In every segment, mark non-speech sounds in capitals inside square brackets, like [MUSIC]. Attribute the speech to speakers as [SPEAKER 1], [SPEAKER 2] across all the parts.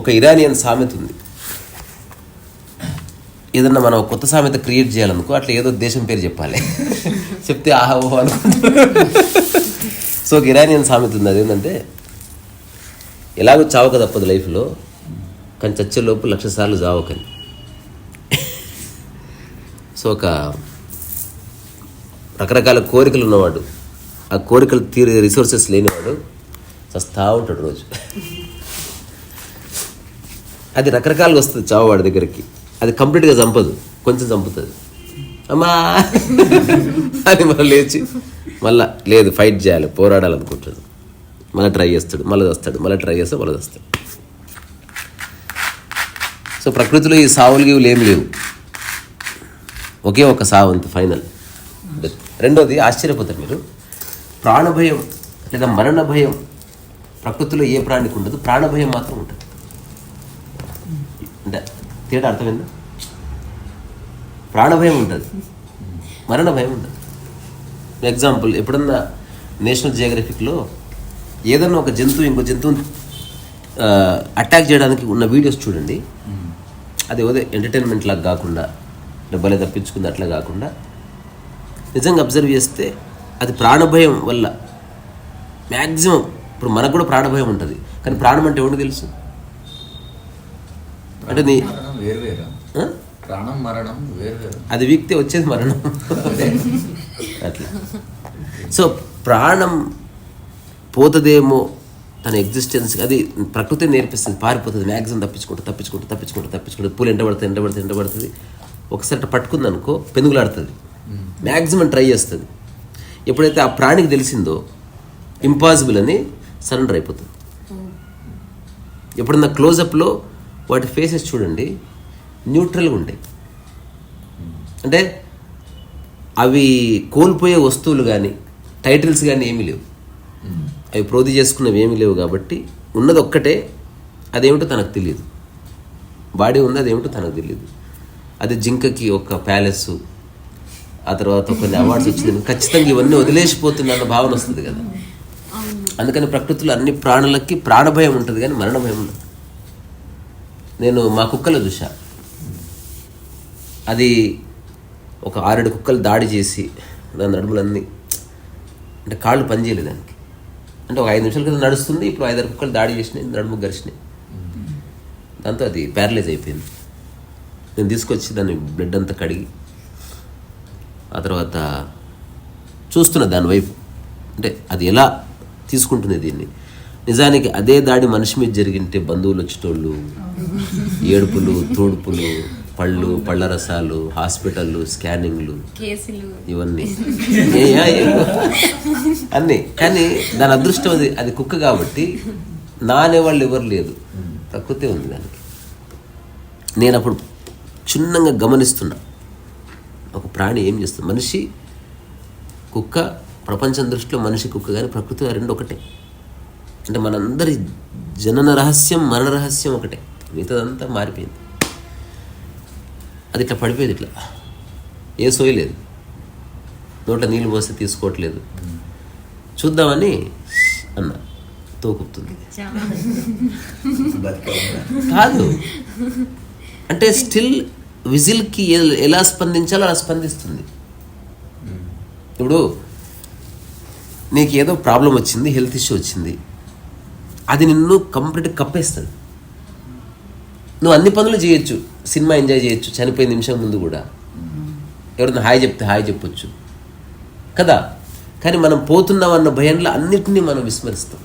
[SPEAKER 1] ఒక ఇరానియన్ సామెత ఉంది. ఏదన్నా మనం కొత్త సామెత క్రియేట్ చేయాలనుకో అట్లా ఏదో దేశం పేరు చెప్పాలి. చెప్తే ఆహా ఓహో సో ఒక ఇరానియన్ సామెత ఉంది. అదేంటంటే ఎలాగో చావక తప్పదు లైఫ్లో కానీ చచ్చే లోపు లక్ష సార్లు చావకని సో ఒక రకరకాల కోరికలు ఉన్నవాడు. ఆ కోరికలు తీరే రిసోర్సెస్ లేనివాడు చస్తా ఉంటాడు రోజు. అది రకరకాలుగా వస్తుంది చావు వాడి దగ్గరికి. అది కంప్లీట్గా చంపదు కొంచెం చంపుతుంది. అమ్మా! అని మళ్ళీ లేచి మళ్ళా లేదు ఫైట్ చేయాలి పోరాడాలనుకుంటాడు. మళ్ళీ ట్రై చేస్తాడు మళ్ళీ వస్తాడు మళ్ళీ ట్రై చేస్తే మళ్ళీ వస్తాడు సో ప్రకృతిలో ఈ సావులు గీవులు ఏమి లేవు. ఒకే ఒక సావు అంత ఫైనల్ రెండోది ఆశ్చర్యపోతారు మీరు. ప్రాణభయం లేదా మరణ భయం ప్రకృతిలో ఏ ప్రాణికి ఉండదు ప్రాణభయం మాత్రం ఉంటుంది. అంటే తేడా అర్థమైందా? ప్రాణభయం ఉంటుంది మరణ భయం ఉంటుంది ఎగ్జాంపుల్ ఎప్పుడన్నా నేషనల్ జియోగ్రఫిక్లో ఏదన్నా ఒక జంతువు ఇంకో జంతువుని అటాక్ చేయడానికి ఉన్న వీడియోస్ చూడండి. అది ఏదో ఎంటర్టైన్మెంట్ లాగా కాకుండా డబ్బలే తప్పించుకుంది అట్లా కాకుండా నిజంగా అబ్జర్వ్ చేస్తే అది ప్రాణభయం వల్ల. మ్యాక్సిమం ఇప్పుడు మనకు కూడా ప్రాణభయం ఉంటుంది. కానీ ప్రాణం అంటే ఎవరికి తెలుసు? అంటే నీ?
[SPEAKER 2] ప్రాణం మరణం
[SPEAKER 1] అది వీక్తే వచ్చేది మరణం. అట్లా. సో ప్రాణం పోతుందేమో తన ఎగ్జిస్టెన్స్ అది ప్రకృతి నేర్పిస్తుంది. పారిపోతుంది. మ్యాక్సిమం తప్పించుకుంటూ తప్పించుకుంటూ తప్పించుకుంటూ తప్పించుకుంటూ. పూలు ఎండబడుతుంది ఎండబడుతుంది ఎండబడుతుంది ఒకసారి అట్లా పట్టుకుంది అనుకో పెనుగులాడుతుంది. మ్యాక్సిమం ట్రై చేస్తుంది. ఎప్పుడైతే ఆ ప్రాణికి తెలిసిందో ఇంపాసిబుల్ అని సరెండర్ అయిపోతుంది. ఎప్పుడన్నా క్లోజప్లో వాటి ఫేసెస్ చూడండి న్యూట్రల్గా ఉంటాయి. అంటే అవి కోల్పోయే వస్తువులు కానీ టైటిల్స్ కానీ ఏమీ లేవు. అవి ప్రోధి చేసుకున్నవి ఏమీ లేవు కాబట్టి ఉన్నది ఒక్కటే అదేమిటో తనకు తెలియదు బాడీ ఉంది అదేమిటో తనకు తెలియదు అది జింకకి ఒక ప్యాలెస్ ఆ తర్వాత కొన్ని అవార్డ్స్ వచ్చింది ఖచ్చితంగా ఇవన్నీ వదిలేసిపోతుంది భావన వస్తుంది కదా. అందుకని ప్రకృతిలో అన్ని ప్రాణులకి ప్రాణభయం ఉంటుంది కానీ మరణ భయం ఉండదు. నేను మా కుక్కలు చూసా అది ఒక ఆరేడు కుక్కలు దాడి చేసి దాని నడుములన్నీ అంటే కాళ్ళు పనిచేయలేదు దానికి. అంటే ఒక ఐదు నిమిషాల క్రితం నడుస్తుంది ఇప్పుడు ఐదారు కుక్కలు దాడి చేసినాయి నడుము గరిచినాయి దాంతో అది ప్యారలైజ్ అయిపోయింది. నేను తీసుకొచ్చి దాన్ని బ్లడ్ అంతా కడిగి ఆ తర్వాత చూస్తున్నా దాని వైపు. అంటే అది ఎలా తీసుకుంటుంది దీన్ని? నిజానికి అదే దాడి మనిషి మీద జరిగింటే బంధువులు వచ్చేటోళ్ళు ఏడుపులు తోడుపులు పళ్ళు పళ్ళ రసాలు హాస్పిటళ్ళు స్కానింగ్లు
[SPEAKER 3] కేసులు.
[SPEAKER 1] ఇవన్నీ. అన్నీ. కానీ దాని అదృష్టం అది అది కుక్క కాబట్టి నా అనేవాళ్ళు ఎవరు లేదు. ప్రకృతి ఉంది దానికి. నేను అప్పుడు క్షుణ్ణంగా గమనిస్తున్నా. ఒక ప్రాణి ఏం చేస్తుంది? మనిషి కుక్క ప్రపంచం దృష్టిలో మనిషి కుక్క కానీ ప్రకృతి ఆ రెండు ఒకటే. అంటే మనందరి జనన రహస్యం మరణ రహస్యం ఒకటే. మిగతాదంతా మారిపోయింది. అది ఇట్లా పడిపోయేది ఇట్లా. ఏ సోయి లేదు. నోట్లో నీళ్ళు పోస్తే తీసుకోవట్లేదు. చూద్దామని అన్న. తోకుతుంది కాదు. అంటే స్టిల్ విజిల్కి ఎలా స్పందించాలో అలా స్పందిస్తుంది. ఇప్పుడు నీకు ఏదో ప్రాబ్లం వచ్చింది హెల్త్ ఇష్యూ వచ్చింది అది నిన్ను కంప్లీట్ కప్పేస్తుంది. నువ్వు అన్ని పనులు చేయొచ్చు సినిమా ఎంజాయ్ చేయొచ్చు చనిపోయిన నిమిషం ముందు కూడా. ఎవరైనా హాయ్ చెప్తే హాయ్ చెప్పొచ్చు. కదా? కానీ మనం పోతున్నాం అన్న భయంలో అన్నిటినీ మనం విస్మరిస్తాం.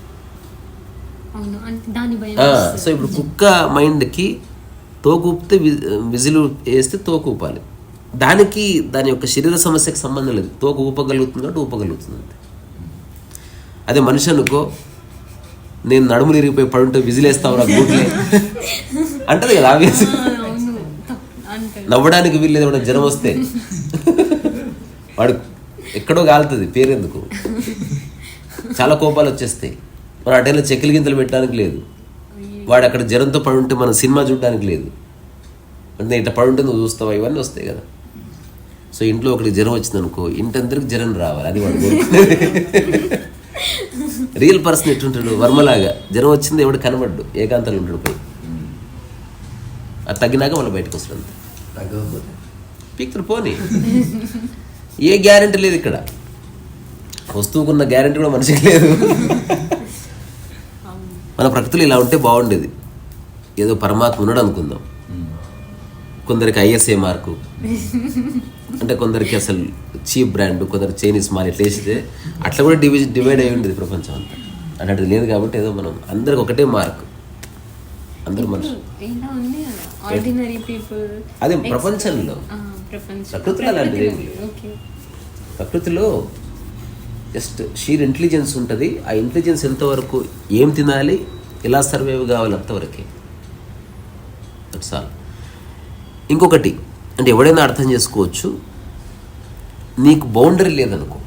[SPEAKER 1] సో ఇప్పుడు కుక్క మైండ్కి తోకూపితే విజిలు విజిల్ వేస్తే తోకూపాలి. దానికి దాని యొక్క శరీర సమస్యకు సంబంధం లేదు. తోకు ఊపగలుగుతుంది కాబట్టి ఊపగలుగుతుంది అంతే. అదే మనిషి అనుకో నేను నడుములు ఇరిగిపోయి పడుంటే విజిలేస్తావు నాకు గూట్లే అంటది కదా ఆబ్వియస్ నవ్వడానికి వీల్లేదు ఎవడ జ్వరం వస్తే. వాడు ఎక్కడో కాలుతుంది పేరెందుకు చాలా కోపాలు వచ్చేస్తాయి. మరి అటైనా చెక్కలు గింతలు పెట్టడానికి లేదు. వాడు అక్కడ జ్వరంతో పడి ఉంటే మనం సినిమా చూడడానికి లేదు. అంటే ఇట్లా పడి ఉంటే నువ్వు చూస్తావా? ఇవన్నీ వస్తాయి కదా. సో ఇంట్లో ఒకరికి జ్వరం వచ్చింది అనుకో ఇంటందరికి జ్వరం రావాలి. అది వాడు. రియల్ పర్సన్ ఎట్టుంటాడు వర్మలాగా. జ్వరం వచ్చింది ఎవడు కనబడ్డు. ఏకాంతాలు ఉంటాడు పోయి అది తగ్గినాక మళ్ళీ బయటకు వస్తుంది అంతే. పీక్తులు పోని. ఏ గ్యారంటీ లేదు ఇక్కడ. వస్తువుకున్న గ్యారంటీ కూడా మనిషికి లేదు. మన ప్రకృతిలో ఇలా ఉంటే బాగుండేది. ఏదో పరమాత్మ ఉన్నాడు అనుకుందాం. కొందరికి ఐఎస్ఏ మార్కు. అంటే కొందరికి అసలు చీప్ బ్రాండ్ కొందరు చైనీస్ మాల్ ఇట్లా వేసితే అట్లా కూడా డివి డివైడ్ అయి ఉండేది ప్రపంచం అంతా. అలాంటిది లేదు కాబట్టి ఏదో మనం అందరికి ఒకటే మార్క్. అందరూ మనిషి
[SPEAKER 3] ఇలా ఉంది కదా ఆర్డినరీ పీపుల్
[SPEAKER 1] అదే ప్రపంచంలో.
[SPEAKER 3] ప్రపంచం.
[SPEAKER 1] ప్రకృతిలో అలాంటిది ప్రకృతిలో జస్ట్ షీర్ ఇంటెలిజెన్స్ ఉంటుంది. ఆ ఇంటెలిజెన్స్ ఎంతవరకు ఏం తినాలి ఎలా సర్వైవ్ కావాలి అంతవరకే. దట్స్ ఆల్ ఇంకొకటి అంటే ఎవడైనా అర్థం చేసుకోవచ్చు నీకు బౌండరీ లేదనుకో.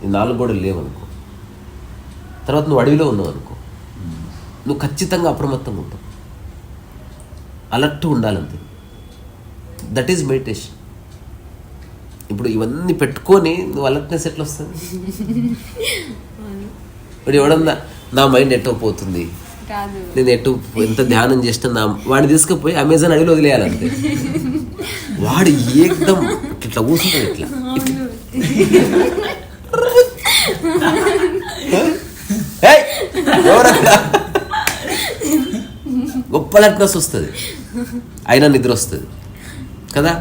[SPEAKER 1] నీ నాలుగు గోడలు లేవనుకో. తర్వాత నువ్వు అడవిలో ఉన్నావు అనుకో నువ్వు ఖచ్చితంగా అప్రమత్తంగా ఉంటావు. అలర్ట్ ఉండాలంతే. దట్ ఈజ్ మెడిటేషన్ ఇప్పుడు ఇవన్నీ పెట్టుకొని నువ్వు అలర్ట్నెస్ ఎట్లా వస్తుంది ఇప్పుడు ఎవడన్నా నా మైండ్ ఎటో పోతుంది? నేను ఎటు ఎంత ధ్యానం చేసినా నా వాడిని తీసుకుపోయి అమెజాన్ అడిగిలో వదిలేయాలంతే. వాడు ఏకదం ఇట్లా కూర్చుంటాడు ఇట్లా? గొప్ప అలర్ట్నెస్ వస్తుంది. అయినా నిద్ర వస్తుంది. కదా?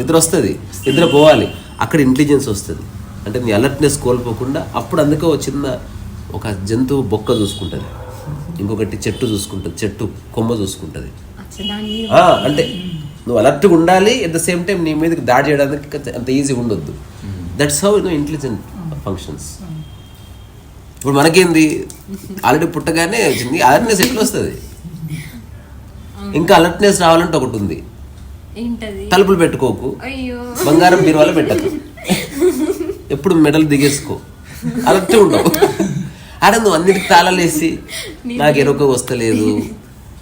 [SPEAKER 2] నిద్ర
[SPEAKER 1] వస్తుంది నిద్ర పోవాలి. అక్కడ ఇంటెలిజెన్స్ వస్తుంది. అంటే నీ అలర్ట్నెస్ కోల్పోకుండా అప్పుడు అందుకే ఒక చిన్న ఒక జంతువు బొక్క చూసుకుంటుంది. ఇంకొకటి చెట్టు చూసుకుంటుంది చెట్టు కొమ్మ చూసుకుంటుంది. అంటే నువ్వు అలర్ట్గా ఉండాలి ఎట్ ద సేమ్ టైం నీ మీదకి దాడి చేయడానికి అంత ఈజీగా ఉండొద్దు. That's how no intelligent functions ఇప్పుడు మనకేంది? ఆల్రెడీ పుట్టగానే వచ్చింది. అలర్ట్నెస్ ఎట్లా వస్తుంది? ఇంకా అలర్ట్నెస్ రావాలంటే ఒకటి ఉంది. తలుపులు పెట్టుకోకు.
[SPEAKER 3] అయ్యో.
[SPEAKER 1] బంగారం బీరువాలో పెట్టకు. ఎప్పుడు మెడల్ దిగేసుకో. అలర్ట్ ఉండవు. అరే నువ్వు అన్నిటికి తాళాలేసి నాకు ఎరుక వస్తలేదు.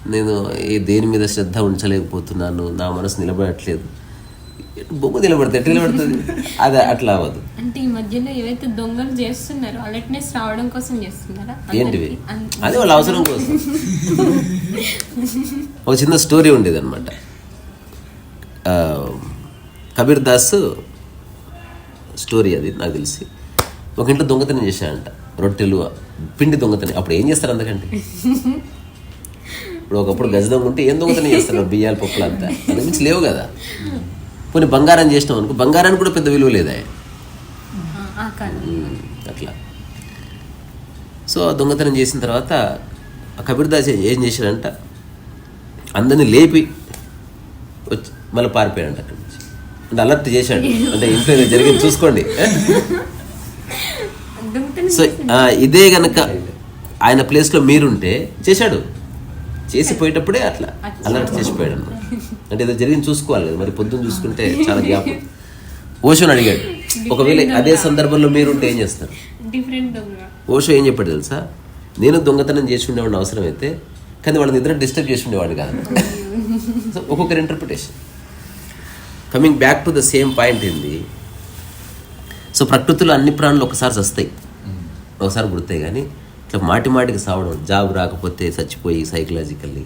[SPEAKER 1] నేను ఏ దేని మీద శ్రద్ధ ఉంచలేకపోతున్నాను. నా మనసు నిలబడట్లేదు. బొమ్మ నిలబడితే ఎట్లా నిలబడుతుంది? అది అట్లా అవ్వదు.
[SPEAKER 3] అంటే ఈ మధ్యలో ఏవైతే దొంగలు చేస్తున్నారో అలర్ట్నెస్ రావడం కోసం చేస్తున్నారా?
[SPEAKER 1] ఏంటివి? అది వాళ్ళ అవసరం కోసం. ఒక చిన్న స్టోరీ ఉండేది అనమాట కబీర్ దాస్ స్టోరీ అది నాకు తెలిసి. ఒక ఇంట్లో దొంగతనం చేశాడంట రొట్టెలు పిండి దొంగతనం. అప్పుడు ఏం చేస్తారు అందుకంటే ఇప్పుడు ఒకప్పుడు గజ దొంగ ఉంటే ఏం దొంగతనం చేస్తారు? బియ్యాలు పప్పులు అంతా. దాని గురించి లేవు కదా. పోనీ బంగారం చేసినాం అనుకో బంగారానికి కూడా పెద్ద విలువ లేదా. అట్లా. సో దొంగతనం చేసిన తర్వాత ఆ కబీర్ దాస్ ఏం చేశాడంట? అందరిని లేపి వచ్చి మళ్ళీ పారిపోయాడంట అక్కడి నుంచి. అంటే అలర్ట్ చేశాడు. అంటే ఇంట్లో జరిగింది చూసుకోండి. సో ఇదే గనక ఆయన ప్లేస్లో మీరుంటే చేశాడు. చేసి పోయేటప్పుడే అట్లా అలర్ట్ చేసిపోయాడు అనమాట అంటే ఏదో జరిగింది చూసుకోవాలి కదా. మరి పొద్దున్న చూసుకుంటే చాలా గ్యాప్ ఓషోని అడిగాడు. ఒకవేళ అదే సందర్భంలో మీరుంటే ఏం చేస్తారు? ఓషో ఏం చెప్పాడు తెలుసా? నేను దొంగతనం చేసి ఉండేవాడిని అవసరం అయితే కానీ వాళ్ళ నిద్ర డిస్టర్బ్ చేసి ఉండేవాడు కాదు. సో ఒక్కొక్కరి interpretation coming back to the same point ఏంది? సో ప్రకృతిలో అన్ని ప్రాణులు ఒకసారి చస్తాయి. ఒకసారి గుర్తాయి కానీ ఇట్లా మాటి మాటికి సావడం జాబ్ రాకపోతే చచ్చిపోయి సైకలాజికల్లీ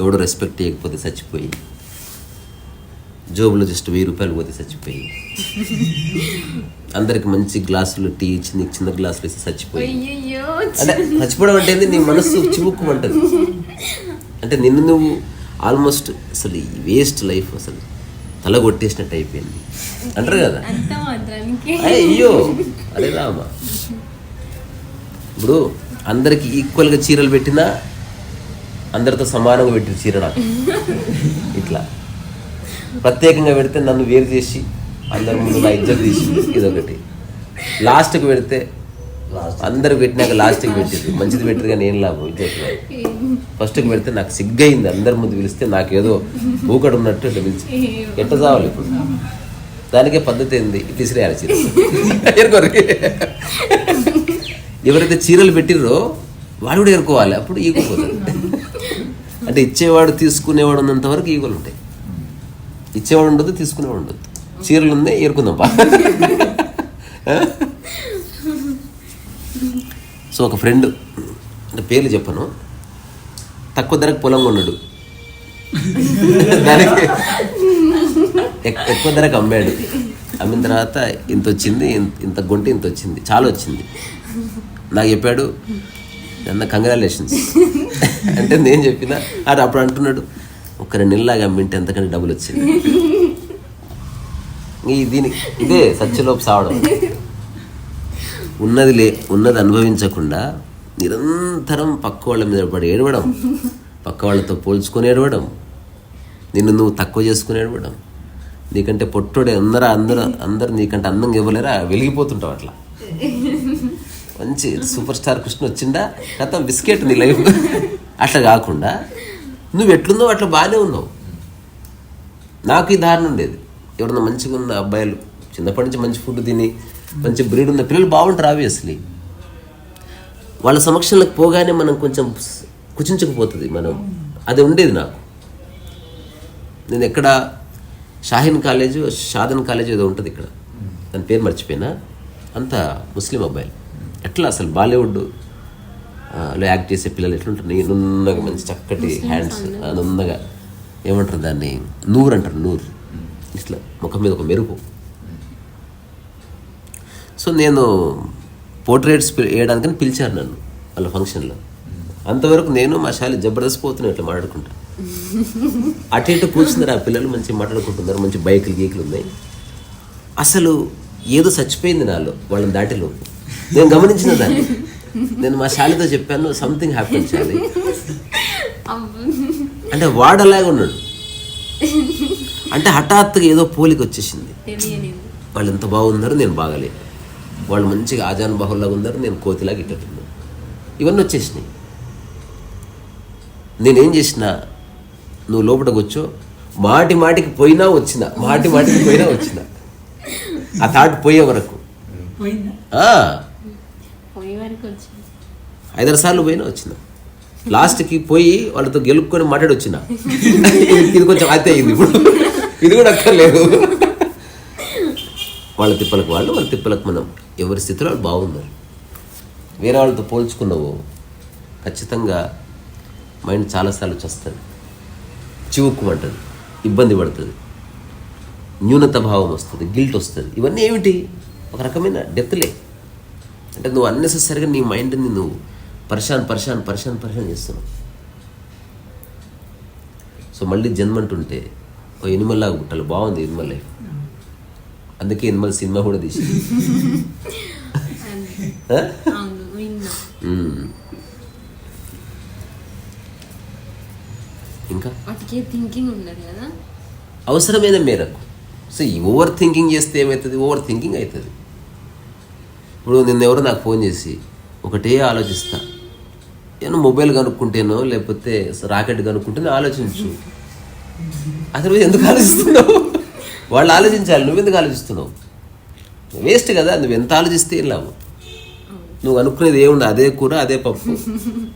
[SPEAKER 1] ఎవడో రెస్పెక్ట్ చేయకపోతే చచ్చిపోయి జోబులో జస్ట్ వెయ్యి రూపాయలు పోతే చచ్చిపోయి అందరికి మంచి గ్లాసులు టీ ఇచ్చి నీకు చిన్న గ్లాసులు ఇస్తే చచ్చిపోయి.
[SPEAKER 3] అయ్యయ్యో
[SPEAKER 1] అంటే చచ్చిపోవడం అంటే? నీ మనస్సు చివుక్కుమంటది. అంటే నిన్ను నువ్వు ఆల్మోస్ట్ అసలు ఈ వేస్ట్ లైఫ్ అసలు. తల కొట్టేసినట్టు అయిపోయింది. అంటారు కదా? అయ్య, అయ్యో అరే రామా. ఇప్పుడు అందరికి ఈక్వల్గా చీరలు పెట్టినా అందరితో సమానంగా పెట్టిన చీర నాకు. ఇట్లా. ప్రత్యేకంగా పెడితే నన్ను వేరు చేసి అందరి ముందు నా ఇజ్జత్ తీసి ఇదొకటి. లాస్ట్కి పెడితే అందరు పెట్టినాక లాస్ట్కి పెట్టింది మంచిది పెట్టరు కానీ ఏం లాభం? ఇజ్జత్ ఫస్ట్కి పెడితే నాకు సిగ్గయింది అందరి ముందు పిలిస్తే నాకేదో ఊకడు ఉన్నట్టు ఇట్లా పిలిచి. ఎట్ట చావాలి ఇప్పుడు? దానికే పద్ధతి ఏంది? తీసిరేయాలి చీర. ఎవరైతే చీరలు పెట్టిర్రో వాడు కూడా ఎరుకోవాలి. అప్పుడు ఈగోపోతుంది అంటే ఇచ్చేవాడు తీసుకునేవాడు ఉన్నంత వరకు ఈగలు ఉంటాయి. ఇచ్చేవాడు ఉండదు తీసుకునేవాడు ఉండదు చీరలు ఉన్నాయి ఏరుకుందాం సో ఒక ఫ్రెండ్ అంటే పేర్లు చెప్పను. తక్కువ ధరకు పొలం కొన్నాడు. దానికి ఎక్- ఎక్కువ ధరకు అమ్మాడు. అమ్మిన తర్వాత ఇంత వచ్చింది ఇంత- ఇంత గుంట ఇంత వచ్చింది చాలా వచ్చింది. నాకు చెప్పాడు అన్న కంగ్రాలేషన్స్ అంటే నేను చెప్పిన అది అప్పుడు అంటున్నాడు ఒక రెండు నెలలాగా అమ్మింటే ఎంతకంటే డబ్బులు వచ్చింది. ఈ దీనికి ఇదే సత్యలోపు సావడం. ఉన్నది లే ఉన్నది అనుభవించకుండా నిరంతరం పక్క వాళ్ళ మీద పడి ఏడవడం పక్క వాళ్ళతో పోల్చుకొని ఏడవడం నిన్ను నువ్వు తక్కువ చేసుకుని ఏడవడం. నీకంటే పొట్టోడే అందరూ అందరూ అందరు నీకంటే అందంగా ఇవ్వలేరా? వెలిగిపోతుంటావు అట్లా. మంచి సూపర్ స్టార్ కృష్ణ వచ్చిందా గతం బిస్కెట్ నీ లైఫ్. అట్లా కాకుండా నువ్వు ఎట్లున్నావు? అట్లా బాగానే ఉన్నావు. నాకు ఈ దారుణ ఉండేది. ఎవరన్నా మంచిగా ఉన్న అబ్బాయిలు చిన్నప్పటి నుంచి మంచి ఫుడ్ తిని మంచి బ్రీడ్ ఉన్న పిల్లలు బాగుంటారు ఆబ్వియస్లీ వాళ్ళ సమక్షంలోకి పోగానే మనం కొంచెం కుచించుకుపోతుంది మనం. అది ఉండేది నాకు. నేను ఎక్కడ షాహీన్ కాలేజ్ షాదన్ కాలేజ్ ఏదో ఉంటుంది ఇక్కడ. దాని పేరు మర్చిపోయినా. అంత ముస్లిం అబ్బాయిలు. ఎట్లా అసలు బాలీవుడ్లో యాక్ట్ చేసే పిల్లలు ఎట్లుంటారు? నున్నగా మంచి చక్కటి హ్యాండ్స్ నున్నగా. ఏమంటారు దాన్ని? నూరు అంటారు నూరు. ఇట్లా ముఖం మీద ఒక మెరుపు. సో నేను పోర్ట్రేట్స్ వేయడానికని పిలిచారు నన్ను వాళ్ళ ఫంక్షన్లో అంతవరకు నేను మా శాలి జబర్దస్త్ పోతున్నాను ఇట్లా మాట్లాడుకుంటా. అటు ఇటు కూర్చున్నారు ఆ పిల్లలు మంచిగా మాట్లాడుకుంటున్నారు మంచి బైకులు గీకులు ఉన్నాయి. అసలు ఏదో చచ్చిపోయింది నాలో వాళ్ళని దాటిలోపు నేను గమనించిన దాన్ని. నేను మా శాలితో చెప్పాను సంథింగ్ హ్యాపీ శాలి. అంటే వాడు అలాగే ఉన్నాడు. అంటే హఠాత్తుగా ఏదో పోలిక వచ్చేసింది. వాళ్ళు ఎంత బాగున్నారు నేను బాగలేను వాళ్ళు మంచిగా ఆజాన్ బాహుల్లాగా ఉన్నారు నేను కోతిలాగా ఇట్టున్నాను ఇవన్నీ వచ్చేసినాయి. నేనేం చేసిన నువ్వు లోపల కూర్చో మాటి మాటికి పోయినా వచ్చిన మాటి మాటికి పోయినా వచ్చిన. ఆ థాట్ పోయే వరకు. ఐదారు సార్లు పోయినా వచ్చిన. లాస్ట్కి పోయి వాళ్ళతో గెలుపుకొని మాట్లాడి వచ్చిన ఇది కొంచెం అతే అయింది ఇప్పుడు. ఇది కూడా అక్కర్లేదు. వాళ్ళ తిప్పలకు వాళ్ళు వాళ్ళ తిప్పలకు మనం ఎవరి స్థితిలో వాళ్ళు బాగున్నారు. వేరే వాళ్ళతో పోల్చుకున్నావు ఖచ్చితంగా మైండ్ చాలాసార్లు వస్తుంది చివుక్కుమంటుంది ఇబ్బంది పడుతుంది. న్యూనత భావం వస్తుంది గిల్ట్ వస్తుంది. ఇవన్నీ ఏమిటి? ఒక రకమైన డెత్లే. అంటే నువ్వు అన్నెసెసరీగా నీ మైండ్ని నువ్వు పరిశాన్ పరిశాన్ పరిశాన్ పరిశాన్ చేస్తున్నావు. సో మళ్ళీ జన్మంటుంటే ఓ ఎనిమల్లాగా పుట్టాలి. బాగుంది ఎనిమల్ లైఫ్. అందుకే ఎనిమల్ సినిమా కూడా తీసి ఇంకా?
[SPEAKER 3] వాటికి థింకింగ్ ఉండదు కదా?
[SPEAKER 1] అవసరమైన మేరకు. సో ఈ ఓవర్ థింకింగ్ చేస్తే ఏమవుతుంది ఓవర్ థింకింగ్ అవుతుంది ఇప్పుడు నిన్న ఎవరో నాకు ఫోన్ చేసి ఒకటే ఆలోచిస్తా. నేను మొబైల్ కనుక్కుంటేనో లేకపోతే రాకెట్ కనుక్కుంటేనో ఆలోచించు. అసలు ఎందుకు ఆలోచిస్తున్నావు? వాళ్ళు ఆలోచించాలి నువ్వెందుకు ఆలోచిస్తున్నావు? వేస్ట్ కదా నువ్వు ఎంత ఆలోచిస్తే ఏం లాభం? నువ్వు అనుకునేది ఏముండదు అదే కూర అదే పప్పు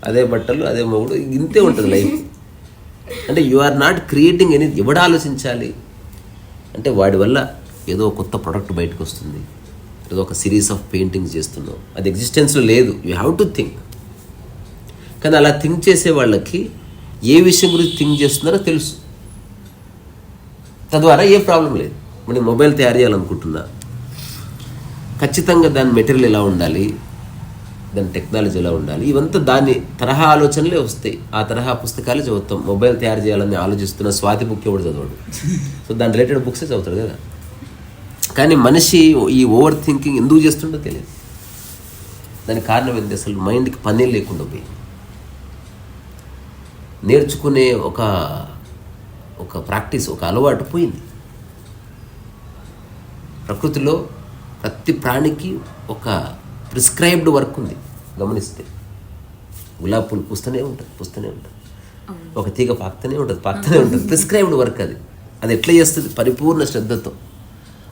[SPEAKER 1] అదే బట్టలు అదే మొగుడు ఇంతే ఉంటుంది లైఫ్ అంటే you are not creating any ఎవడు ఆలోచించాలి? అంటే వాడి వల్ల ఏదో కొత్త ప్రోడక్ట్ బయటకు వస్తుంది. ఏదో ఒక సిరీస్ ఆఫ్ పెయింటింగ్స్ చేస్తున్నావు. అది ఎగ్జిస్టెన్స్లో లేదు. యూ హ్యావ్ టు థింక్ కానీ అలా థింక్ చేసే వాళ్ళకి ఏ విషయం గురించి థింక్ చేస్తున్నారో తెలుసు. తద్వారా ఏ ప్రాబ్లం లేదు. మనం మొబైల్ తయారు చేయాలనుకుంటున్నా. ఖచ్చితంగా దాని మెటీరియల్ ఎలా ఉండాలి? దాని టెక్నాలజీ ఎలా ఉండాలి? ఇవంతా దాని తరహా ఆలోచనలే వస్తాయి. ఆ తరహా పుస్తకాలు చదువుతాం. మొబైల్ తయారు చేయాలని ఆలోచిస్తున్న స్వాతి బుక్ ఎవడు చదవడు? సో దాని రిలేటెడ్ బుక్సే చదువుతాడు కదా. కానీ మనిషి ఈ ఓవర్ థింకింగ్ ఎందుకు చేస్తుండో తెలియదు. దానికి కారణం ఏంటి? అసలు మైండ్కి పనే లేకుండా పోయి నేర్చుకునే ఒక ఒక ప్రాక్టీస్ ఒక అలవాటు పోయింది. ప్రకృతిలో ప్రతి ప్రాణికి ఒక ప్రిస్క్రైబ్డ్ వర్క్ ఉంది. గమనిస్తే. గులాబీ పూలు పూస్తూనే ఉంటుంది పూస్తూనే ఉంటుంది. ఒక తీగ పాకుతూనే ఉంటుంది పాకుతూనే ఉంటుంది. ప్రిస్క్రైబ్డ్ వర్క్ అది. అది ఎట్లా చేస్తుంది? పరిపూర్ణ శ్రద్ధతో.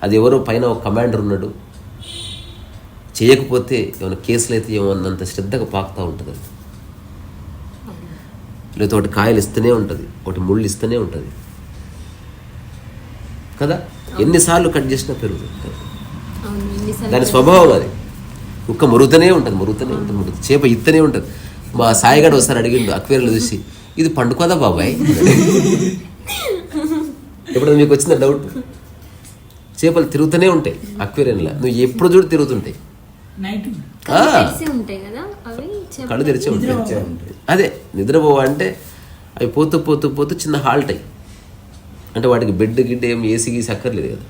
[SPEAKER 1] అది ఎవరో పైన ఒక కమాండర్ ఉన్నాడు. చేయకపోతే ఏమైనా కేసులు అయితే ఏమన్నంత శ్రద్ధగా పాకుతూ ఉంటుంది అది. లేదా ఒకటి కాయలు ఇస్తూనే ఉంటుంది ఒకటి ముళ్ళు ఇస్తూనే ఉంటుంది. కదా? ఎన్నిసార్లు కట్ చేసినా పెరుగుతుంది. దాని స్వభావం అది. కుక్క మురుగుతూనే ఉంటుంది మురుగుతూనే ఉంటుంది మురుగుతుంది చేప ఇత్తనే ఉంటుంది. మా సాయిగాడు ఒకసారి అడిగిండు అక్వేరియంలో చూసి ఇది పండుకోదా బాబాయ్? ఎప్పుడు మీకు వచ్చిందా డౌట్ చేపలు తిరుగుతూనే ఉంటాయి అక్వేరియంలో. నువ్వు ఎప్పుడు చూడు తిరుగుతుంటాయి.
[SPEAKER 3] కళ్ళు తెరిచి ఉంటాయి
[SPEAKER 1] అదే నిద్రపోవా అంటే అవి పోతూ పోతూ పోతూ చిన్న హాల్ట్ అయ్యి. అంటే వాటికి బెడ్ గిడ్డ ఏం ఏసీ గీసి అక్కర్లేదు కదా.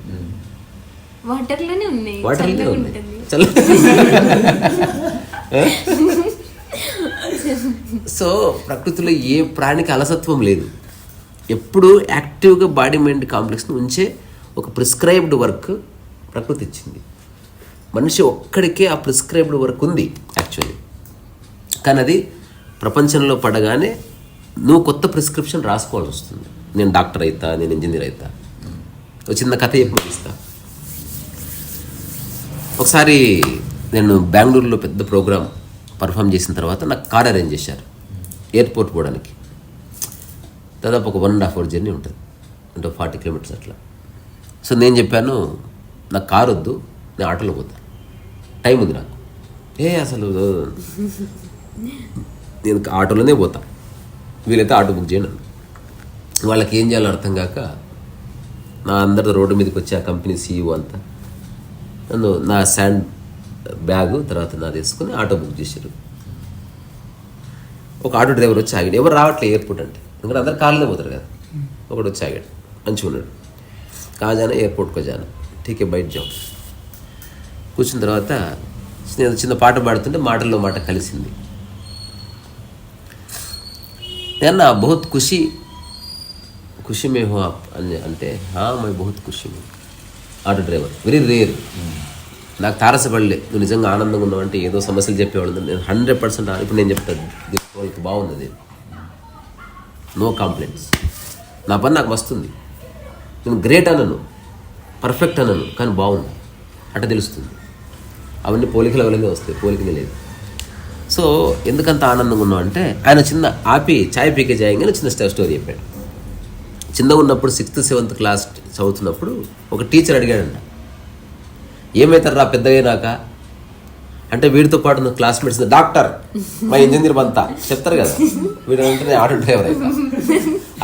[SPEAKER 3] వాటర్లోనే ఉన్నాయి.
[SPEAKER 1] చల్ల [LAUGHS] సో ప్రకృతిలో ఏ ప్రాణికి అలసత్వం లేదు. ఎప్పుడు యాక్టివ్గా బాడీ మైండ్ కాంప్లెక్స్ని ఉంచే ఒక ప్రిస్క్రైబ్డ్ వర్క్ ప్రకృతి ఇచ్చింది. మనిషి ఒక్కడికే ఆ ప్రిస్క్రైబ్డ్ వర్క్ ఉంది యాక్చువల్లీ. కానీ అది ప్రపంచంలో పడగానే నువ్వు కొత్త ప్రిస్క్రిప్షన్ రాసుకోవాల్సి వస్తుంది. నేను డాక్టర్ అవుతా నేను ఇంజనీర్ అవుతా ఒక చిన్న కథ చెప్పి ముగిస్తా ఒకసారి నేను బెంగళూరులో పెద్ద ప్రోగ్రామ్ పర్ఫామ్ చేసిన తర్వాత నాకు కార్ అరేంజ్ చేశారు. ఎయిర్పోర్ట్ పోవడానికి. దాదాపు ఒక one and half hour journey ఉంటుంది. అంటే ఫార్టీ కిలోమీటర్స్ అట్లా. సో నేను చెప్పాను నాకు కారు వద్దు నేను ఆటోలో పోతాను టైం ఉంది నాకు. ఏ అసలు నేను ఆటోలోనే పోతా. వీలైతే ఆటో బుక్ చేయండి వాళ్ళకి ఏం చేయాలో అర్థం కాక నా అందరి రోడ్డు మీదకి వచ్చి ఆ కంపెనీ సీఈఓ అంతా నన్ను నా శాండ్ బ్యాగ్ తర్వాత నా తీసుకుని ఆటో బుక్ చేశారు. ఒక ఆటో డ్రైవర్ వచ్చి ఆగాడు. ఎవరు రావట్లే ఎయిర్పోర్ట్ అంటే. ఎందుకంటే అందరు కాళ్ళనే పోతారు కదా. ఒకడు వచ్చి ఆగాడు. మంచిగా ఉన్నాడు. కాజానా ఎయిర్పోర్ట్కి వచ్చాను టీకే బయట జాబ్. కూర్చున్న తర్వాత నేను చిన్న పాట పాడుతుంటే మాటల్లో మాట కలిసింది. నేను నా బహుత్ ఖుషి ఖుషి మే హో అని అంటే హా మై బహుత్ ఖుషి ఆటో డ్రైవర్ వెరీ రేర్ నాకు తారసపడలే నువ్వు నిజంగా ఆనందంగా ఉన్నావు అంటే ఏదో సమస్యలు చెప్పేవాళ్ళు నేను హండ్రెడ్ పర్సెంట్ ఇప్పుడు నేను చెప్తాను దీనికి వాళ్ళకి బాగుంది అది నో కంప్లైంట్స్ నా పని నాకు వస్తుంది నేను గ్రేట్ అనను పర్ఫెక్ట్ అనను కానీ బాగుంది అట్ట తెలుస్తుంది అవన్నీ పోలికల వల్లనే వస్తాయి పోలికనే లేదు సో ఎందుకంత ఆనందంగా ఉన్నావు అంటే ఆయన చిన్న ఆపి చాయ్ పీకే జాయంగానే చిన్న స్టవ్ స్టోరీ చెప్పాడు. చిన్నగా ఉన్నప్పుడు సిక్స్త్ సెవెంత్ క్లాస్ చదువుతున్నప్పుడు ఒక టీచర్ అడిగాడంట ఏమవుతారు రా పెద్దగైనాక అంటే వీడితో పాటు నా క్లాస్మేట్స్ డాక్టర్ మా ఇంజనీర్ అంతా చెప్తారు కదా. వీడు అంటే ఆటో డ్రైవర్ అయితే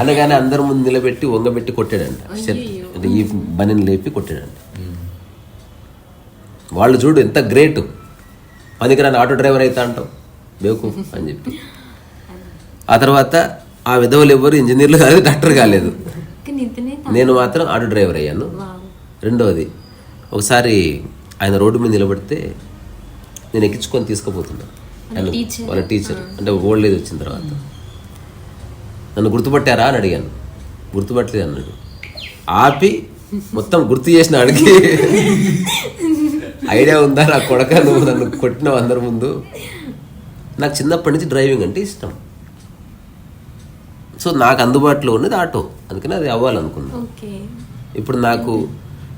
[SPEAKER 1] అనగానే అందరి ముందు నిలబెట్టి వంగబెట్టి కొట్టాడంట. అంటే ఈ బనిని లేపి కొట్టాడంట. వాళ్ళు చూడు ఎంత గ్రేట్ పనికిరాని ఆటో డ్రైవర్ అయితే అంటాం. బేకు అని చెప్పి. ఆ తర్వాత ఆ విధవలు ఎవరు ఇంజనీర్లు కాలేదు డాక్టర్ కాలేదు. నేను మాత్రం ఆటో డ్రైవర్ అయ్యాను. రెండవది ఒకసారి ఆయన రోడ్డు మీద నిలబడితే నేను ఎక్కించుకొని తీసుకుపోతున్నా. ఆయన
[SPEAKER 3] teacher.
[SPEAKER 1] వాళ్ళ టీచర్. అంటే ఓల్డ్ ఏజ్ వచ్చిన తర్వాత. నన్ను గుర్తుపట్టారా అని అడిగాను. గుర్తుపట్టలేదు అన్నాడు. ఆపి మొత్తం గుర్తు చేసిన అడిగి [LAUGHS] ఐడియా ఉందా? నా కొడక నువ్వు నన్ను కొట్టినావు అందరి ముందు. నాకు చిన్నప్పటి నుంచి డ్రైవింగ్ అంటే ఇష్టం. సో నాకు అందుబాటులో ఉన్నది ఆటో. అందుకని అది అవ్వాలనుకున్నా.
[SPEAKER 3] ఓకే.
[SPEAKER 1] ఇప్పుడు నాకు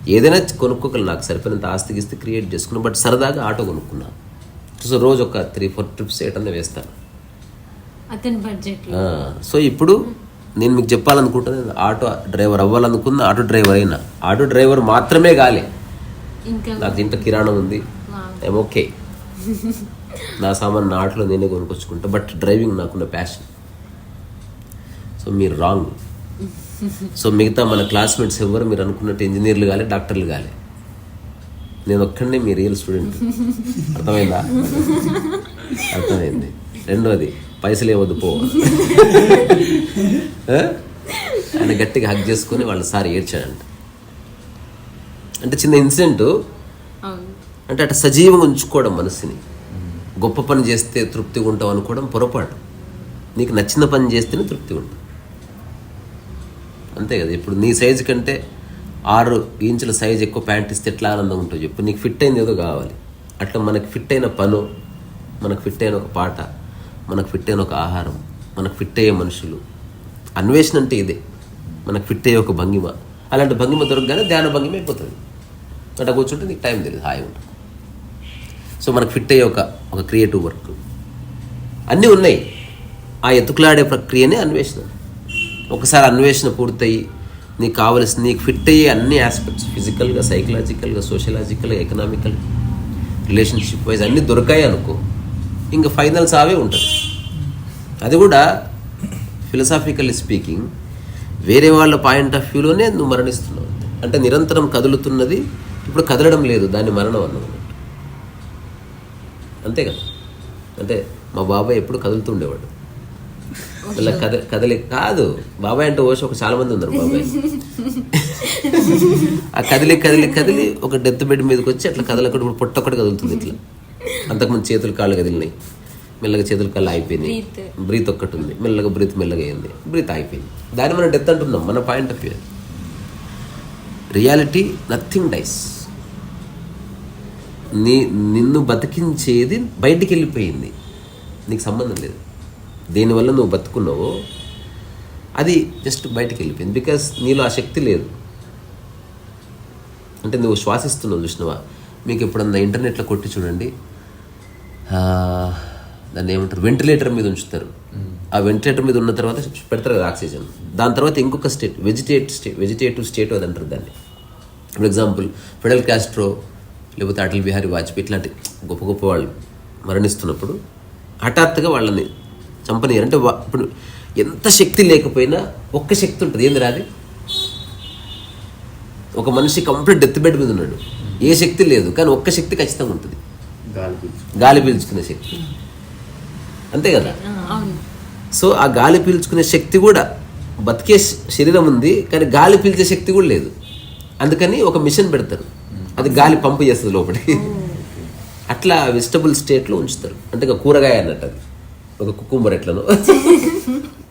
[SPEAKER 1] ఏదైనా కొనుక్కోగలను. నాకు సరిపోయినంత ఆస్తి గిస్తి క్రియేట్ చేసుకున్నా. బట్ సరదాగా ఆటో కొనుక్కున్నా. సో రోజు ఒక త్రీ ఫోర్ ట్రిప్స్ ఏటన్నా వేస్తాను. సో ఇప్పుడు నేను మీకు చెప్పాలనుకుంటున్నాను ఆటో డ్రైవర్ అవ్వాలనుకున్న ఆటో డ్రైవర్ అయినా. ఆటో డ్రైవర్ మాత్రమే కాలే. నాకు ఇంట్లో కిరాణం ఉంది. ఐమ్ ఓకే నా సామాన్ నా ఆటోలో నేనే కొనుక్కొచ్చుకుంటా బట్ డ్రైవింగ్ నాకున్న ప్యాషన్ సో మీరు రాంగ్ సో మిగతా మన క్లాస్మేట్స్ ఎవరు మీరు అనుకున్నట్టు ఇంజనీర్లు కాలే డాక్టర్లు కాలే. నేను ఒక్కడనే మీ రియల్ స్టూడెంట్ అర్థమైందా? అర్థమైంది. రెండోది పైసలు ఏవద్దు పో? [LAUGHS] ఆయన గట్టిగా హక్ చేసుకొని వాళ్ళ సార్ ఏడ్చాడంట. అంటే చిన్న ఇన్సిడెంట్. అంటే అట్లా సజీవంగా ఉంచుకోవడం మనసుని. గొప్ప పని చేస్తే తృప్తిగా ఉంటాం అనుకోవడం పొరపాటు. నీకు నచ్చిన పని చేస్తేనే తృప్తిగా ఉంటాం. అంతే కదా. ఇప్పుడు నీ సైజు కంటే ఆరు ఇంచుల సైజు ఎక్కువ ప్యాంట్ ఇస్తే ఎట్లా ఆనందంగా ఉంటుంది చెప్పు. నీకు ఫిట్ అయింది ఏదో కావాలి. అట్లా మనకు ఫిట్ అయిన పను మనకు ఫిట్ అయిన ఒక పాట మనకు ఫిట్ అయిన ఒక ఆహారం మనకు ఫిట్ అయ్యే మనుషులు. అన్వేషణ అంటే ఇదే. మనకు ఫిట్ అయ్యే ఒక భంగిమ. అలాంటి భంగిమ దొరకగానే ధ్యాన భంగిమ అయిపోతుంది. అట్లా కూర్చుంటే నీకు టైం తెలియదు హాయి ఉంటుంది. సో మనకు ఫిట్ అయ్యే ఒక ఒక క్రియేటివ్ వర్క్. అన్నీ ఉన్నాయి. ఆ ఎత్తుకులాడే ప్రక్రియనే అన్వేషణ. ఒకసారి అన్వేషణ పూర్తయి నీకు కావలసిన నీకు ఫిట్ అయ్యే అన్ని ఆస్పెక్ట్స్ ఫిజికల్గా సైకలాజికల్గా సోషలాజికల్గా ఎకనామికల్ రిలేషన్షిప్ వైజ్ అన్నీ దొరికాయి అనుకో ఇంకా ఫైనల్స్ అవే ఉంటుంది. అది కూడా ఫిలసాఫికల్లీ స్పీకింగ్ వేరే వాళ్ళ పాయింట్ ఆఫ్ వ్యూలోనే నువ్వు మరణిస్తున్నావు. అంటే నిరంతరం కదులుతున్నది ఇప్పుడు కదలడం లేదు దాన్ని మరణం అన్నమాట అంతే కదా? అంటే మా బాబాయ్ ఎప్పుడు కదులుతుండేవాడు మళ్ళీ కద కదలి కాదు. బాబాయ్ అంటే ఓషో ఒక చాలా మంది ఉన్నారు బాబాయ్. ఆ కదిలి కదిలి కదిలి ఒక డెత్ బెడ్ మీదకి వచ్చి అట్లా కదలకూడదు ఇప్పుడు పొట్ట ఒకటి కదులుతుంది ఇట్లా. అంతకుముందు చేతులు కాళ్ళు కదిలినాయి. మెల్లగా చేతులు కాళ్ళు
[SPEAKER 3] Breath.
[SPEAKER 1] బ్రీత్. ఒక్కటి ఉంది మెల్లగా బ్రీత్ మెల్లగా అయింది. బ్రీత్ అయిపోయింది దాన్ని మనం డెత్ అంటున్నాం మన point of view reality nothing dies. నీ నిన్ను బతికించేది బయటికి వెళ్ళిపోయింది నీకు సంబంధం లేదు. దేనివల్ల నువ్వు బతుకున్నావో అది జస్ట్ బయటికి వెళ్ళిపోయింది బికాస్ నీలో ఆ శక్తి లేదు. అంటే నువ్వు శ్వాసిస్తున్నావు చూసినవా? మీకు ఎప్పుడన్నా ఇంటర్నెట్లో కొట్టి చూడండి. దాన్ని ఏమంటారు? వెంటిలేటర్ మీద ఉంచుతారు. ఆ వెంటిలేటర్ మీద ఉన్న తర్వాత పెడతారు కదా ఆక్సిజన్. దాని తర్వాత ఇంకొక state vegetate state vegetative state అది అంటారు దాన్ని. ఫర్ ఎగ్జాంపుల్ ఫెడల్ క్యాస్ట్రో లేకపోతే అటల్ బిహారీ వాజ్పేయి ఇట్లాంటి గొప్ప గొప్ప వాళ్ళు మరణిస్తున్నప్పుడు హఠాత్తుగా వాళ్ళని చంపనీయరు. అంటే ఇప్పుడు ఎంత శక్తి లేకపోయినా ఒక్క శక్తి ఉంటుంది. ఏంది రాది ఒక మనిషి కంప్లీట్ డెత్ బెడ్ మీద ఉన్నాడు. ఏ శక్తి లేదు కానీ ఒక్క శక్తి ఖచ్చితంగా ఉంటుంది.
[SPEAKER 2] గాలి
[SPEAKER 1] పీల్చుకునే శక్తి. అంతే కదా? సో ఆ గాలి పీల్చుకునే శక్తి కూడా బతికే శరీరం ఉంది కానీ గాలి పీల్చే శక్తి కూడా లేదు. అందుకని ఒక మిషన్ పెడతారు. అది గాలి పంపు చేస్తుంది లోపలికి. అట్లా వెజిటబుల్ స్టేట్లో ఉంచుతారు. అంటే ఒక కూరగాయ అన్నట్టు అది. ఒక కుకుంబర్ ఎట్లనో.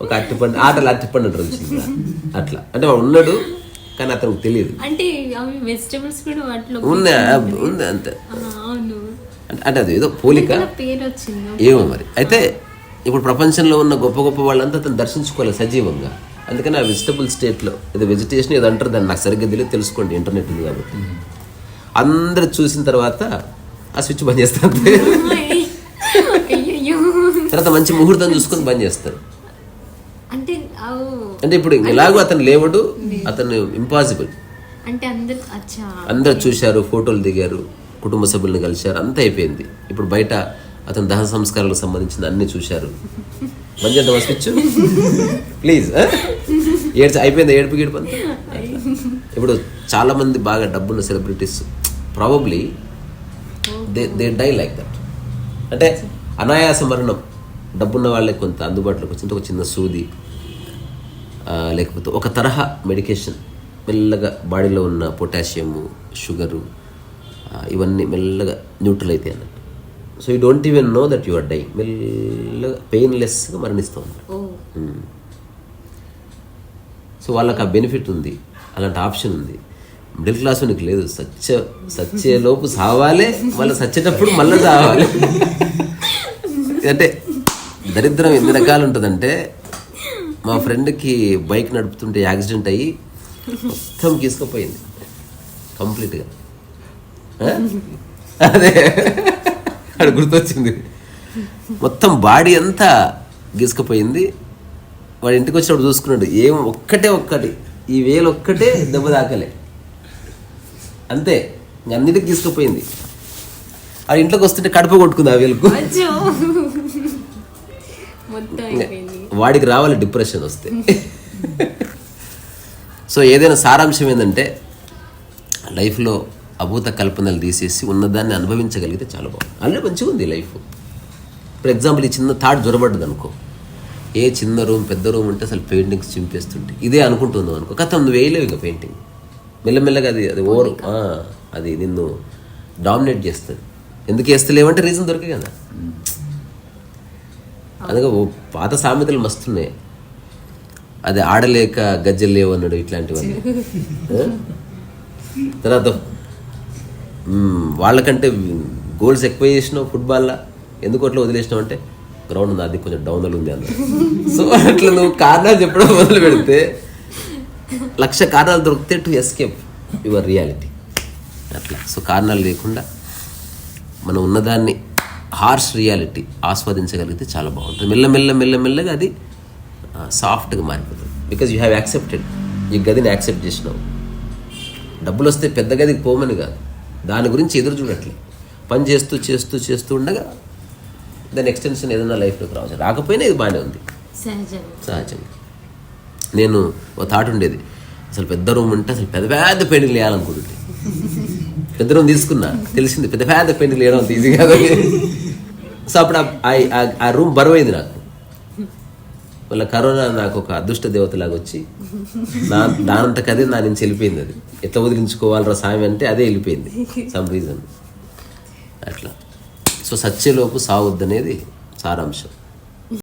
[SPEAKER 1] ఒక అట్టిపండు ఆటలు అట్టిపండు అంటారు? అట్లా. అంటే వాడు ఉన్నాడు కానీ అతనికి తెలియదు.
[SPEAKER 3] అంటే వాటిలో
[SPEAKER 1] ఉంది ఉంది అంతే. అంటే అది ఏదో పోలిక. ఏమో మరి. అయితే ఇప్పుడు ప్రపంచంలో ఉన్న గొప్ప గొప్ప వాళ్ళంతా అతను దర్శించుకోవాలి సజీవంగా. అందుకని ఆ వెజిటబుల్ స్టేట్లో ఏదో వెజిటేషన్ ఏదో అంటారు దాన్ని నాకు సరిగ్గా తెలియదు తెలుసుకోండి ఇంటర్నెట్ ఉంది కాబట్టి. అందరు చూసిన తర్వాత ఆ స్విచ్ బంద్ చేస్తారు. తర్వాత మంచి ముహూర్తం చూసుకొని బంద్ చేస్తారు.
[SPEAKER 3] అంటే
[SPEAKER 1] ఇప్పుడు ఎలాగో అతను లేవడు అతను ఇంపాసిబుల్
[SPEAKER 3] అంటే అందరు అచ్చా.
[SPEAKER 1] అందరు చూశారు ఫోటోలు దిగారు. కుటుంబ సభ్యులను కలిశారు అంత అయిపోయింది. ఇప్పుడు బయట అతను దహన సంస్కారాలకు సంబంధించిన అన్ని చూశారు. మంచి అంత స్విచ్ ప్లీజ్ ఏడ్చి అయిపోయింది ఏడుపు గీడుపు అంతా? ఇప్పుడు చాలామంది బాగా డబ్బున్న celebrities probably they they die like that అంటే అనాయాస మరణం డబ్బున్న వాళ్ళకి కొంత అందుబాటులోకి వచ్చింది. ఒక చిన్న సూది లేకపోతే ఒక తరహా మెడికేషన్ మెల్లగా బాడీలో ఉన్న పొటాషియము షుగరు ఇవన్నీ మెల్లగా న్యూట్రల్ అవుతాయి అన్నట్టు. So you don't even know that you are die మెల్లగా పెయిన్లెస్గా మరణిస్తూ ఉంటారు సో వాళ్ళకి ఆ బెనిఫిట్ ఉంది. అలాంటి ఆప్షన్ ఉంది. మిడిల్ క్లాస్ నీకు లేదు. సత్య సత్యలోపు సావాలే. మళ్ళీ సచ్చేటప్పుడు మళ్ళీ సావాలి. అంటే దరిద్రం ఎన్ని రకాలు ఉంటుందంటే మా ఫ్రెండ్కి బైక్ నడుపుతుంటే యాక్సిడెంట్ అయ్యి మొత్తం గీసుకుపోయింది. కంప్లీట్గా? అదే. అది గుర్తొచ్చింది. మొత్తం బాడీ అంతా గీసుకుపోయింది. వాడు ఇంటికి వచ్చినప్పుడు చూసుకున్నాడు. ఏం ఒక్కటే ఒక్కటి. ఈ వేలు ఒక్కటే దెబ్బ తాకలే. అంతే. అన్నిటికి గీసుకుపోయింది. ఆ ఇంట్లోకి వస్తుంటే కడుపు కొట్టుకుంది ఆ వేలుకు. వాడికి రావాలి డిప్రెషన్ వస్తే. సో ఏదైనా సారాంశం ఏంటంటే లైఫ్లో అభూత కల్పనలు తీసేసి ఉన్నదాన్ని అనుభవించగలిగితే చాలా బాగుంది అల్లే మంచిగా ఉంది లైఫ్. ఫర్ ఎగ్జాంపుల్ ఈ చిన్న థాట్ జ్వరబడ్డది అనుకో. ఏ చిన్న రూమ్ పెద్ద రూమ్ ఉంటే అసలు పెయింటింగ్స్ చింపేస్తుంటే. ఇదే అనుకుంటున్నావు అనుకో. కథ నువ్వు వేయలేవు ఇక పెయింటింగ్. మెల్లమెల్లగా అది అది ఓవర్ అది నిన్ను డామినేట్ చేస్తుంది. ఎందుకు వేస్తలేవంటే రీజన్ దొరికే కదా. అందుకే పాత సామెతలు మస్తున్నాయి. అది ఆడలేక గజ్జలు లేవు అన్నాడు ఇట్లాంటివన్నీ? [LAUGHS] తర్వాత వాళ్ళకంటే గోల్స్ ఎక్కువ చేసినావు ఫుట్బాల్లో ఎందుకు అట్లా వదిలేసినావు అంటే గ్రౌండ్ నాది కొంచెం డౌన్లో ఉంది అన్న సో అట్లా నువ్వు కారణాలు చెప్పడం మొదలు పెడితే లక్ష కారణాలు దొరికితే టు ఎస్కేప్ యువర్ రియాలిటీ అట్లా. సో కారణాలు లేకుండా మనం ఉన్నదాన్ని హార్ష్ రియాలిటీ ఆస్వాదించగలిగితే చాలా బాగుంటుంది. మెల్ల మెల్ల మెల్ల మెల్లగా అది సాఫ్ట్గా మారిపోతుంది. బికాజ్ యూ హ్యావ్ యాక్సెప్టెడ్ ఈ గదిని యాక్సెప్ట్ చేసినావు. డబ్బులు వస్తే పెద్ద గదికి పోమని కాదు. దాని గురించి ఎదురు చూడట్లే. పని చేస్తూ చేస్తూ చేస్తూ ఉండగా దాని ఎక్స్టెన్షన్ ఏదైనా లైఫ్లోకి రావచ్చు. రాకపోయినా ఇది బాగానే ఉంది.
[SPEAKER 3] సహజంగా
[SPEAKER 1] నేను ఒక థాట్ ఉండేది. అసలు పెద్ద రూమ్ ఉంటే అసలు పెద్ద పెద్ద పెయింటింగ్లు వేయాలనుకుంటుంటే పెద్ద రూమ్ తీసుకున్నా. తెలిసింది పెద్ద పెద్ద పెయింటింగ్లు వేయడం అంత ఈజీ కాదు. సో అప్పుడు ఆ రూమ్ బరువైంది నాకు. మళ్ళీ కరోనా నాకు ఒక అదృష్ట దేవతలాగా వచ్చి నా దానంతకు అదే నా నుంచి వెళ్ళిపోయింది అది. ఎట్లా వదిలించుకోవాలరా సాయం అంటే అదే వెళ్ళిపోయింది సమ్ రీజన్ అట్లా. సో సత్యలోపు సావద్దనేది సారాంశం.